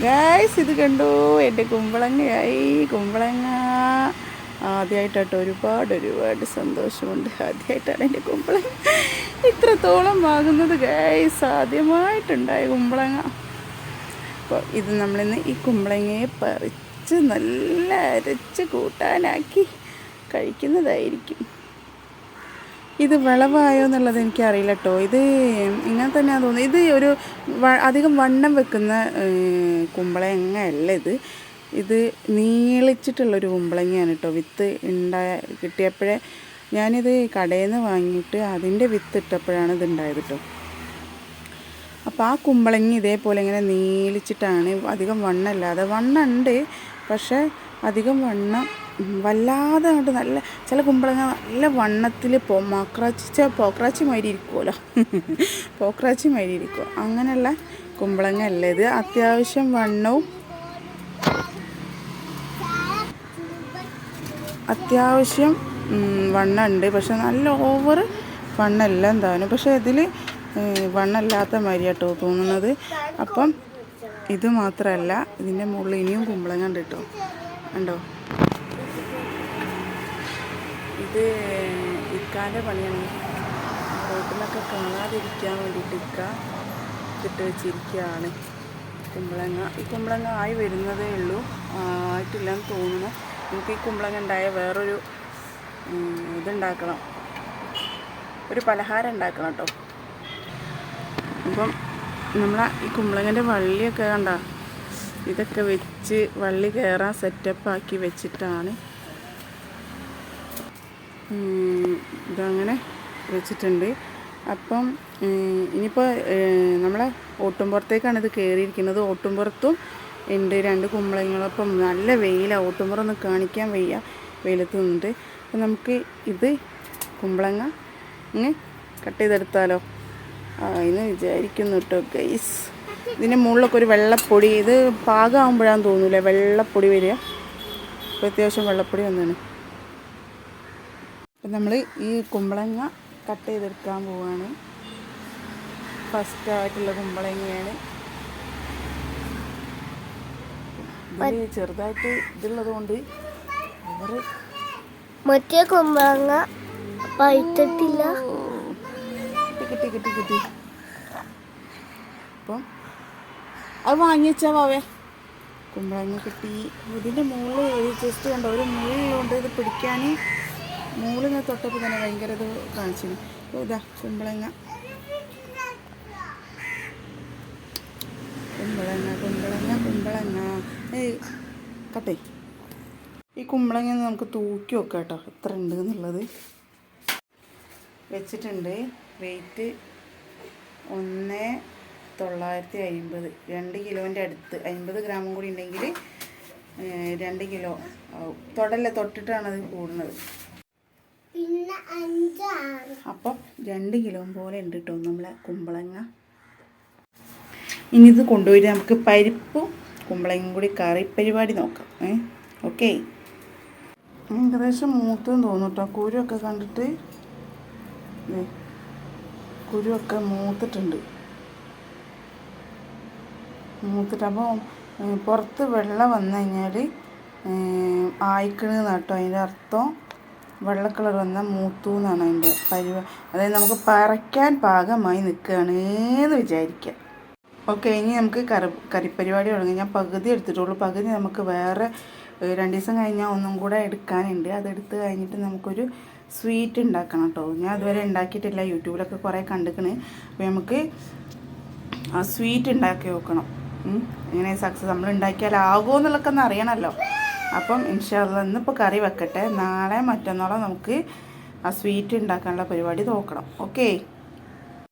Guys ഇത് കണ്ടു? എന്റെ കുമ്പളങ്ങയായി. കുമ്പളങ്ങ. ആദ്യമായിട്ടാട്ടോ ഒരുപാട് ഒരുപാട് സന്തോഷമുണ്ട്. ആദ്യമായിട്ടാണ് എന്റെ കുമ്പളങ്ങ. ഇത്രത്തോളം ആകുന്നത് ഗായ്സ് ആദ്യമായിട്ടുണ്ടായ കുമ്പളങ്ങ. അപ്പോൾ ഇത് നമ്മളിന്ന് ഈ കുമ്പളങ്ങയെ പറിച്ച് നല്ല അരച്ച് കൂട്ടാനാക്കി കഴിക്കുന്നതായിരിക്കും. ഇത് വിളവായോ എന്നുള്ളത് എനിക്കറിയില്ല കേട്ടോ ഇത് ഇങ്ങനെ തന്നെയാണ് തോന്നുന്നത്. ഇത് ഒരു അധികം വണ്ണം വെക്കുന്ന കുമ്പളങ്ങയല്ല ഇത്. ഇത് നീളിച്ചിട്ടുള്ളൊരു കുമ്പളങ്ങയാണ് കേട്ടോ വിത്ത് ഉണ്ടായ കിട്ടിയപ്പോഴേ ഞാനിത് കടയിൽ നിന്ന് വാങ്ങിയിട്ട് അതിന്റെ വിത്ത് ഇട്ടപ്പോഴാണ് ഇത് ഉണ്ടായത് കേട്ടോ അപ്പോൾ ആ കുമ്പളങ്ങി ഇതേപോലെ ഇങ്ങനെ നീളിച്ചിട്ടാണ് അധികം വണ്ണമല്ലാതെ വണ്ണമുണ്ട് പക്ഷേ അധികം വണ്ണം വല്ലാതെ നല്ല ചില കുമ്പളങ്ങ നല്ല വണ്ണത്തിൽ പോ മക്രാച്ചി പോക്രാച്ചി മാതിരി ഇരിക്കുമല്ലോ പോക്രാച്ചി മാതിരി ഇരിക്കും. അങ്ങനെയുള്ള കുമ്പളങ്ങ അല്ല ഇത്? അത്യാവശ്യം വണ്ണവും അത്യാവശ്യം വണ്ണുണ്ട്. പക്ഷെ നല്ല ഓവർ വണ്ണല്ല എന്താണ് പക്ഷേ ഇതിൽ വണ്ണല്ലാത്ത മാതിരിയാട്ടോ തോന്നുന്നത്. അപ്പം ഇത് മാത്രമല്ല ഇതിന്റെ മുകളിൽ ഇനിയും കുമ്പളങ്ങ ഉണ്ട് കേട്ടോ. ഉണ്ടോ ഇത് ഇക്കാന്റെ പണിയാണ്. റോട്ടിലൊക്കെ കാണാതിരിക്കാൻ വേണ്ടിയിട്ട് ഇക്ക ഇട്ട് വെച്ചിരിക്കുകയാണ് കുമ്പളങ്ങ ഈ കുമ്പളങ്ങ ആയി വരുന്നതേ ഉള്ളൂ. ആയിട്ടില്ലെന്ന് തോന്നുന്നു. നമുക്ക് ഈ കുമ്പളങ്ങ ഉണ്ടായ വേറൊരു ഇതുണ്ടാക്കണം. ഒരു പലഹാരം ഉണ്ടാക്കണം കേട്ടോ. അപ്പം നമ്മളെ ഈ കുമ്പളങ്ങന്റെ വള്ളിയൊക്കെ കണ്ട? ഇതൊക്കെ വെച്ച് വള്ളി കയറാൻ സെറ്റപ്പാക്കി വെച്ചിട്ടാണ് ഇതങ്ങനെ വെച്ചിട്ടുണ്ട്. അപ്പം ഇനിയിപ്പോൾ നമ്മളെ ഓട്ടുംപുറത്തേക്കാണ് ഇത് കയറിയിരിക്കുന്നത് ഓട്ടുംപുറത്തും ഉണ്ട് രണ്ട് കുമ്പളങ്ങളപ്പം. നല്ല വെയിലാണ് ഓട്ടുംപുറം ഒന്ന് കാണിക്കാൻ വയ്യ. വെയിലത്ത് നിന്നിട്ട്. അപ്പം നമുക്ക് ഇത് കുമ്പളങ്ങ ഇങ്ങ് കട്ട് ചെയ്തെടുത്താലോ? എന്ന് വിചാരിക്കുന്നു കേട്ടോ ഗൈസ് ഇതിന്റെ മുകളിലൊക്കെ ഒരു വെള്ളപ്പൊടി. ഇത് പാകമാകുമ്പോഴാന്ന് തോന്നൂലേ? വെള്ളപ്പൊടി വരിക. അപ്പോൾ അത്യാവശ്യം വെള്ളപ്പൊടി വന്നാണ്. അപ്പം നമ്മൾ ഈ കുമ്പളങ്ങ കട്ട് ചെയ്തെടുക്കാൻ പോവുകയാണ് ഫസ്റ്റ് ആയിട്ടുള്ള കുമ്പളങ്ങയാണ് ഇതിൽ ചെറുതായിട്ട് ഇതുള്ളത് കൊണ്ട് മറ്റേ കുമ്പളങ്ങ പഴുത്തിട്ടില്ല. കിട്ടി കിട്ടി കിട്ടി അപ്പം അത് വാങ്ങിച്ചാ വാവേ. കുമ്പളങ്ങ കിട്ടി. ഇതിന്റെ മുകളിൽ ജസ്റ്റ് കണ്ടോ ഒരു മുള്ളുകൊണ്ട് ഇത് പിടിക്കാൻ മുകളിൽ തൊട്ടപ്പോൾ തന്നെ ഭയങ്കര ഇത് കാണിച്ചിരുന്നു അപ്പോൾ ഇതാ കുമ്പളങ്ങ. കുമ്പളങ്ങ കുമ്പളങ്ങ കുമ്പളങ്ങ. ഏയ് കട്ടെ. ഈ കുമ്പളങ്ങ നമുക്ക് തൂക്കി വെക്കാം കേട്ടോ. എത്ര ഉണ്ട് എന്നുള്ളത്. വെച്ചിട്ടുണ്ട്. വെയിറ്റ് ഒന്ന് തൊള്ളായിരത്തി അമ്പത് രണ്ട് കിലോന്റെ അടുത്ത്. അമ്പത് ഗ്രാമും കൂടി ഉണ്ടെങ്കിൽ രണ്ട് കിലോ. ആവും തൊടല്ല തൊട്ടിട്ടാണ് അത് കൂടുന്നത്. പിന്നെ രണ്ട് കിലോ പോലെ ഉണ്ട് കേട്ടോ നമ്മളെ കുമ്പളങ്ങ. ഇനി ഇത് കൊണ്ടുപോയി നമുക്ക് പരിപ്പും കുമ്പളങ്ങയും കൂടി കറി പരിപാടി നോക്കാം. ഏ? ഓക്കെ. ഏകദേശം മൂത്തെന്ന് തോന്നുന്നു കേട്ടോ കുരുവൊക്കെ കണ്ടിട്ട് കുരുവൊക്കെ മൂത്തിട്ടുണ്ട്. മൂത്തിട്ട് അപ്പോൾ പുറത്ത് വെള്ളം വന്നു കഴിഞ്ഞാൽ ആയിക്കണെന്ന് കേട്ടോ അതിന്റെ അർത്ഥം. വെള്ള കളർ വന്ന മൂത്തു എന്നാണ് അതിന്റെ പരിവ അതായത് നമുക്ക് പറയ്ക്കാൻ പാകമായി നിൽക്കുകയാണ് എന്ന് ഓക്കെ ഇനി നമുക്ക് കറി കറിപ്പരിപാടി തുടങ്ങി. ഞാൻ പകുതി എടുത്തിട്ടുള്ളൂ. പകുതി നമുക്ക് വേറെ രണ്ട് ദിവസം കഴിഞ്ഞാൽ ഒന്നും കൂടെ എടുക്കാനുണ്ട്. അതെടുത്ത് കഴിഞ്ഞിട്ട് നമുക്കൊരു സ്വീറ്റ് ഉണ്ടാക്കണം കേട്ടോ. ഞാൻ അതുവരെ ഉണ്ടാക്കിയിട്ടില്ല. യൂട്യൂബിലൊക്കെ കുറേ കണ്ടിക്കണ്. അപ്പോൾ നമുക്ക് ആ സ്വീറ്റ് ഉണ്ടാക്കി നോക്കണം. എങ്ങനെ സക്സസ് നമ്മൾ ഉണ്ടാക്കിയാൽ ആകുമോ എന്നുള്ളതൊക്കെ ഒന്ന് അറിയണമല്ലോ. അപ്പം ഇൻഷാല്ല ഇന്നിപ്പോൾ കറി വെക്കട്ടെ. നാളെ മറ്റന്നാളോ നമുക്ക് ആ സ്വീറ്റ് ഉണ്ടാക്കാനുള്ള പരിപാടി നോക്കണം. ഓക്കേ